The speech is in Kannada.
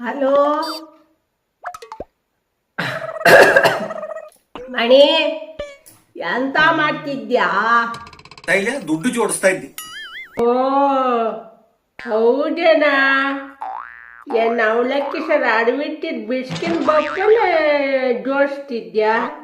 ಹಲೋ ಮಣಿ ಎಂತ ಮಾಡ್ತಿದ್ಯಾ? ತೈಲ ದುಡ್ಡು ಜೋಡಿಸ್ತಾ ಇದ್ದಿ. ಓ ಹೌದೇನಾ? ಏನ್ ಅವಲಕ್ಕಿ ಸರ್ ಅಡವಿಟ್ಟಿದ್ ಬಿಸ್ಕಿನ್ ಬಕ್ಕಲೆ ಜೋಡಿಸ್ತಿದ್ಯಾ?